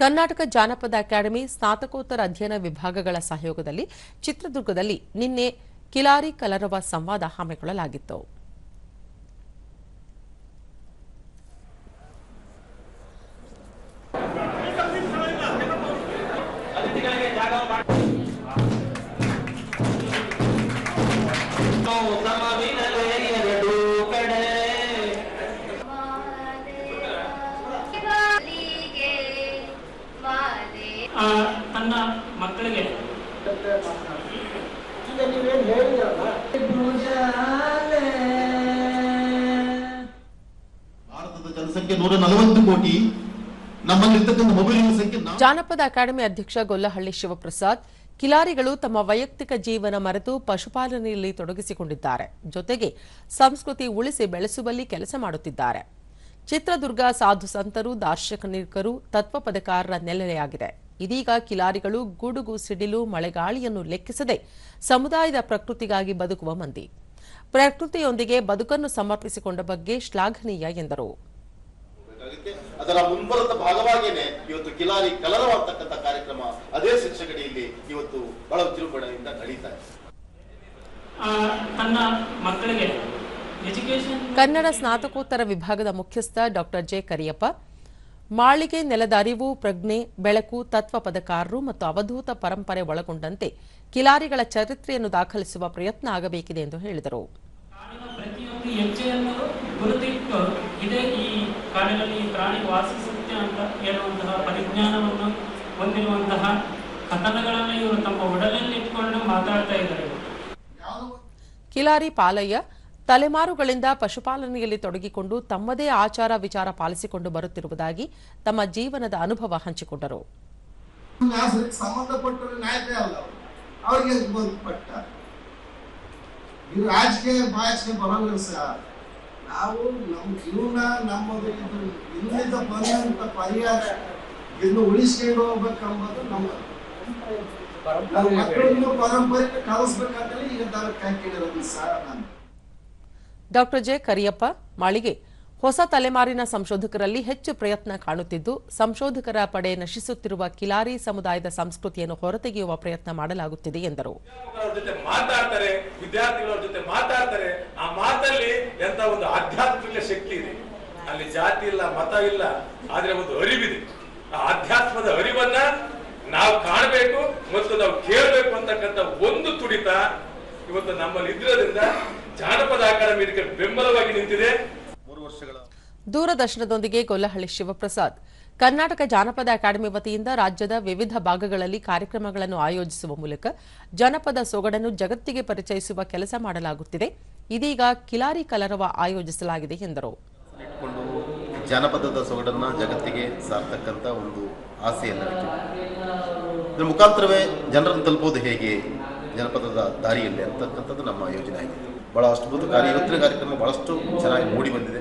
ಕರ್ನಾಟಕ ಜಾನಪದ ಅಕಾಡೆಮಿ ಸ್ನಾತಕೋತ್ತರ ಅಧ್ಯಯನ ವಿಭಾಗಗಳ ಸಹಯೋಗದಲ್ಲಿ ಚಿತ್ರದುರ್ಗದಲ್ಲಿ ನಿನ್ನೆ ಕಿಲಾರಿ ಕಲರವ ಸಂವಾದ ಹಮ್ಮಿಕೊಳ್ಳಲಾಗಿತ್ತು. ಎರಡು ತನ್ನ ಮಕ್ಕಳಿಗೆ. ಈಗ ನೀವೇನು ಹೇಳಿದ್ರಲ್ಲ? ಭಾರತದ ಜನಸಂಖ್ಯೆ ನೂರ ನಲವತ್ತು ಕೋಟಿ. ನಮ್ಮಲ್ಲಿರ್ತಕ್ಕಂಥ ಮೊಬೈಲ್ ಸಂಖ್ಯೆ ಜಾನಪದ ಅಕಾಡೆಮಿ ಅಧ್ಯಕ್ಷ ಗೊಲ್ಲಹಳ್ಳಿ ಶಿವಪ್ರಸಾದ್ ಕಿಲಾರಿಗಳು ತಮ್ಮ ವೈಯಕ್ತಿಕ ಜೀವನ ಮರೆತು ಪಶುಪಾಲನೆಯಲ್ಲಿ ತೊಡಗಿಸಿಕೊಂಡಿದ್ದಾರೆ. ಜೊತೆಗೆ ಸಂಸ್ಕೃತಿ ಉಳಿಸಿ ಬೆಳೆಸುವಲ್ಲಿ ಕೆಲಸ ಮಾಡುತ್ತಿದ್ದಾರೆ. ಚಿತ್ರದುರ್ಗ ಸಾಧು ಸಂತರು ದಾರ್ಶನಿಕರು ತತ್ವಪದಕಾರರ ನೆಲೆಯಾಗಿದೆ. ಇದೀಗ ಕಿಲಾರಿಗಳು ಗುಡುಗು ಸಿಡಿಲು ಮಳೆಗಾಳಿಯನ್ನು ಲೆಕ್ಕಿಸದೆ ಸಮುದಾಯದ ಪ್ರಕೃತಿಗಾಗಿ ಬದುಕುವ ಮಂದಿ. ಪ್ರಕೃತಿಯೊಂದಿಗೆ ಬದುಕನ್ನು ಸಮರ್ಪಿಸಿಕೊಂಡ ಬಗ್ಗೆ ಶ್ಲಾಘನೀಯ ಎಂದರು. ಅದರ ಮುಂಬರದ ಭಾಗವಾಗಿಯೇ ಇವತ್ತು ಕಿಲಾರಿ ಕಲರವಾಗ್ತಕ್ಕಂಥ ಕಾರ್ಯಕ್ರಮ ಅದೇ ಶಿಕ್ಷಕಡಿಯಲ್ಲಿ ಇವತ್ತು ಬಹಳ ವಿಜೃಂಭಣೆಯಿಂದ ನಡೀತಾ ಇದೆ. ತನ್ನ ಮಕ್ಕಳಿಗೆ ಎಜುಕೇಶನ್ ಕನ್ನಡ ಸ್ನಾತಕೋತ್ತರ ವಿಭಾಗದ ಮುಖ್ಯಸ್ಥ ಡಾಕ್ಟರ್ ಜೆ ಕರಿಯಪ್ಪ ಮಾಳಿಗೆ ನೆಲದ ಅರಿವು ಪ್ರಜ್ಞೆ ಬೆಳಕು ತತ್ವ ಪದಕಾರರು ಮತ್ತು ಅವಧೂತ ಪರಂಪರೆ ಒಳಗೊಂಡಂತೆ ಕಿಲಾರಿಗಳ ಚರಿತ್ರೆಯನ್ನು ದಾಖಲಿಸುವ ಪ್ರಯತ್ನ ಆಗಬೇಕಿದೆ ಎಂದು ಹೇಳಿದರು. ಕಿಲಾರಿ ಪಾಲಯ್ಯ ತಲೆಮಾರುಗಳಿಂದ ಪಶುಪಾಲನೆಯಲ್ಲಿ ತೊಡಗಿಕೊಂಡು ತಮ್ಮದೇ ಆಚಾರ ವಿಚಾರ ಪಾಲಿಸಿಕೊಂಡು ಬರುತ್ತಿರುವುದಾಗಿ ತಮ್ಮ ಜೀವನದ ಅನುಭವ ಹಂಚಿಕೊಂಡರು. ರಾಜಕೀಯ ಬಾಯಸ್ಗೆ ಬರೋಲ್ಲ ಸರ್. ನಾವು ನಮ್ಮ ಜೀವನ ನಮ್ಮದು ಇದು ಇಲ್ಲಿಂದ ಬಂದಂತ ಪರಿಹಾರ ಇದನ್ನು ಉಳಿಸ್ಕೊಂಡು ಹೋಗ್ಬೇಕಂಬುದು ನಮ್ಮ ನಮ್ಮ ಮಕ್ಕಳನ್ನು ಪರಂಪರೆ ಕಲಿಸ್ಬೇಕಂತೇಳಿ ಈಗ ಕೈ ಕೇಳಿರೋದು ಸರ್ ನಾನು. ಡಾಕ್ಟರ್ ಜೆ ಕರಿಯಪ್ಪ ಮಾಳಿಗೆ ಹೊಸ ತಲೆಮಾರಿನ ಸಂಶೋಧಕರಲ್ಲಿ ಹೆಚ್ಚು ಪ್ರಯತ್ನ ಕಾಣುತ್ತಿದ್ದು, ಸಂಶೋಧಕರ ಪಡೆ ನಶಿಸುತ್ತಿರುವ ಕಿಲಾರಿ ಸಮುದಾಯದ ಸಂಸ್ಕೃತಿಯನ್ನು ಹೊರತೆಗೆಯುವ ಪ್ರಯತ್ನ ಮಾಡಲಾಗುತ್ತಿದೆ ಎಂದರು. ವಿದ್ಯಾರ್ಥಿಗಳ ಜೊತೆ ಆ ಮಾತಲ್ಲಿ ಎಂತ ಒಂದು ಆಧ್ಯಾತ್ಮಿಕ ಶಕ್ತಿ ಇದೆ. ಅಲ್ಲಿ ಜಾತಿ ಇಲ್ಲ, ಮತ ಇಲ್ಲ, ಆದ್ರೆ ಒಂದು ಅರಿವಿದೆ. ಆ ಆಧ್ಯಾತ್ಮದ ಅರಿವನ್ನ ನಾವು ಕಾಣಬೇಕು ಮತ್ತು ನಾವು ಕೇಳಬೇಕು ಅಂತಕ್ಕಂಥ ಒಂದು ತುಡಿತ ಇವತ್ತು ನಮ್ಮಲ್ಲಿ ಇದ್ರೋದ್ರಿಂದ ಜಾನಪದ ಅಕಾಡೆಮಿ ಬೆಂಬಲವಾಗಿ ನಿಂತಿದೆ. ಮೂರು ವರ್ಷಗಳ ದೂರದರ್ಶನದೊಂದಿಗೆ ಗೊಲ್ಲಹಳ್ಳಿ ಶಿವಪ್ರಸಾದ್. ಕರ್ನಾಟಕ ಜಾನಪದ ಅಕಾಡೆಮಿ ವತಿಯಿಂದ ರಾಜ್ಯದ ವಿವಿಧ ಭಾಗಗಳಲ್ಲಿ ಕಾರ್ಯಕ್ರಮಗಳನ್ನು ಆಯೋಜಿಸುವ ಮೂಲಕ ಜನಪದ ಸೊಗಡನ್ನು ಜಗತ್ತಿಗೆ ಪರಿಚಯಿಸುವ ಕೆಲಸ ಮಾಡಲಾಗುತ್ತಿದೆ. ಇದೀಗ ಕಿಲಾರಿ ಕಲರವ ಆಯೋಜಿಸಲಾಗಿದೆ ಎಂದರು. ಜಾನಪದದ ಸೊಗಡನ್ನ ಜಗತ್ತಿಗೆ ಸಾರ್ತಕ್ಕಂಥ ಒಂದು ಆಸೆಯಲ್ಲಿ ಇದ್ರ ಮುಖಾಂತರವೇ ಜನರನ್ನು ತಲುಪೋದು ಹೇಗೆ? ಜನಪದದ ದಾರಿಯಲ್ಲಿ ಅಂತಕ್ಕಂಥದ್ದು ನಮ್ಮ ಯೋಜನೆ ಆಗಿದೆ. ಬಹಳ ಕಾರ್ಯ ಇವತ್ತಿನ ಕಾರ್ಯಕ್ರಮ ಬಹಳಷ್ಟು ಚೆನ್ನಾಗಿ ಮೂಡಿ ಬಂದಿದೆ.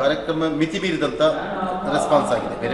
ಕಾರ್ಯಕ್ರಮ ಮಿತಿ ಮೀರಿದಂಥ ರೆಸ್ಪಾನ್ಸ್ ಆಗಿದೆ. ಬೇರೆ